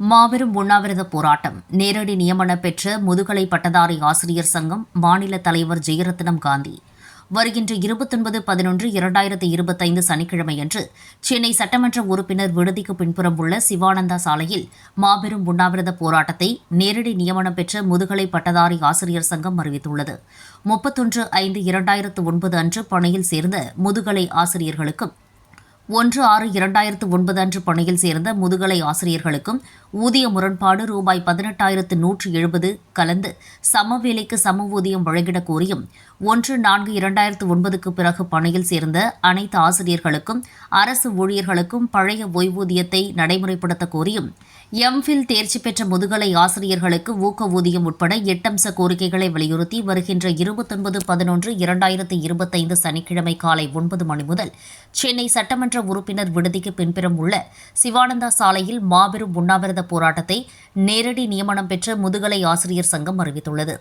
மாபெரும் உண்ணாவிரத போராட்டம். நேரடி நியமன பெற்ற முதுகலை பட்டதாரி ஆசிரியர் சங்கம் மாநில தலைவர் ஜெயரத்னம் காந்தி. வருகின்ற இருபத்தொன்பது பதினொன்று இரண்டாயிரத்து இருபத்தைந்து சனிக்கிழமையன்று சென்னை சட்டமன்ற உறுப்பினர் விடுதிக்கு பின்புறம் உள்ள சிவானந்தா சாலையில் மாபெரும் உண்ணாவிரத போராட்டத்தை நேரடி நியமனம் பெற்ற முதுகலை பட்டதாரி ஆசிரியர் சங்கம் அறிவித்துள்ளது. முப்பத்தொன்று ஐந்து இரண்டாயிரத்து ஒன்பது அன்று பணியில் சேர்ந்த முதுகலை ஆசிரியர்களுக்கும் ஒன்று ஆறு இரண்டாயிரத்து ஒன்பது அன்று பணியில் சேர்ந்த முதுகலை ஆசிரியர்களுக்கும் ஊதிய முரண்பாடு ரூபாய் பதினெட்டாயிரத்து நூற்று எழுபது கலந்து சம வேலைக்கு சம ஊதியம் வழங்கிடக் கோரியும் ஒன்று நான்கு இரண்டாயிரத்து ஒன்பதுக்கு பிறகு பணியில் சேர்ந்த அனைத்து ஆசிரியர்களுக்கும் அரசு ஊழியர்களுக்கும் பழைய ஓய்வூதியத்தை நடைமுறைப்படுத்த கோரியும். எம்ஃபில் தேர்ச்சி பெற்ற முதுகலை ஆசிரியர்களுக்கு ஊக்க ஊதியம் உட்பட எட்டம்ச கோரிக்கைகளை வலியுறுத்தி வருகின்ற இருபத்தொன்பது பதினொன்று இரண்டாயிரத்து இருபத்தைந்து சனிக்கிழமை காலை ஒன்பது மணி முதல் சென்னை சட்டமன்ற உறுப்பினர் விடுதிக்கு பின்புறம் உள்ள சிவானந்தா சாலையில் மாபெரும் உண்ணாவிரத போராட்டத்தை நேரடி நியமனம் பெற்ற முதுகலை ஆசிரியர் சங்கம் அறிவித்துள்ளது.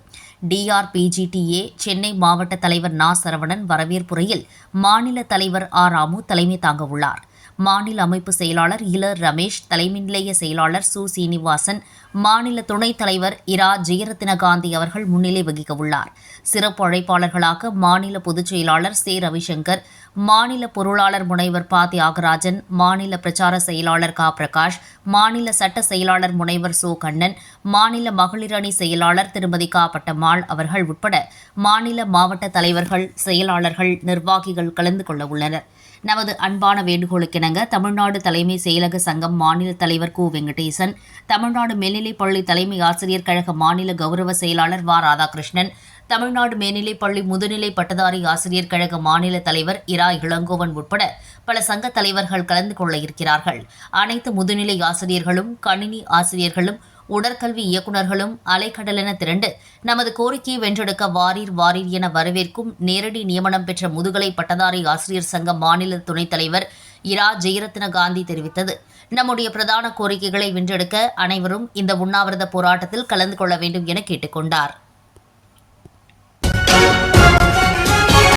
டிஆர்பிஜிடிஏ சென்னை மாவட்ட தலைவர் நா. சரவணன் வரவேற்புரையில் மாநில தலைவர் ஆ ராமு தலைமை தாங்க உள்ளார். மாநில அமைப்பு செயலாளர் இல ரமேஷ் தலைமை நிலைய செயலாளர் சு. சீனிவாசன் மாநில துணைத் தலைவர் இரா. ஜெயரத்ன காந்தி அவர்கள் முன்னிலை வகிக்க உள்ளார் சிறப்பு அழைப்பாளர்களாக மாநில பொதுச் செயலாளர் சே. ரவிசங்கர் மாநில பொருளாளர் முனைவர் ப. தியாகராஜன் மாநில பிரச்சார செயலாளர் கா. பிரகாஷ் மாநில சட்ட செயலாளர் முனைவர் சோ. கண்ணன் மாநில மகளிர் அணி செயலாளர் திருமதி கா. பட்டம்மாள் அவர்கள் உட்பட மாநில மாவட்ட தலைவர்கள் செயலாளர்கள் நிர்வாகிகள் கலந்து கொள்ள உள்ளனர். நமது அன்பான வேண்டுகோளுக்கென வேண்டுகோளுக்கிணங்க தமிழ்நாடு தலைமை செயலக சங்கம் மாநில தலைவர் கு. வெங்கடேசன் தமிழ்நாடு மேல்நிலைப்பள்ளி தலைமை ஆசிரியர் கழக மாநில கௌரவ செயலாளர் வ. ராதாகிருஷ்ணன் தமிழ்நாடு மேல்நிலைப்பள்ளி முதுநிலை பட்டதாரி ஆசிரியர் கழக மாநில தலைவர் இரா. இளங்கோவன் உட்பட பல சங்க தலைவர்கள் கலந்து கொள்ள இருக்கிறார்கள். அனைத்து முதுநிலை ஆசிரியர்களும் கணினி ஆசிரியர்களும் உடற்கல்வி இயக்குநர்களும் அலைக்கடலென திரண்டு நமது கோரிக்கையை வென்றெடுக்க வாரீர் வாரீர் என வரவேற்கும் நேரடி நியமனம் பெற்ற முதுகலை பட்டதாரி ஆசிரியர் சங்க மாநில துணைத் தலைவர் இரா ஜெயரத்ன காந்தி தெரிவித்தது. நம்முடைய பிரதான கோரிக்கைகளை வென்றெடுக்க அனைவரும் இந்த உண்ணாவிரத போராட்டத்தில் கலந்து கொள்ள வேண்டும் என கேட்டுக்கொண்டார்.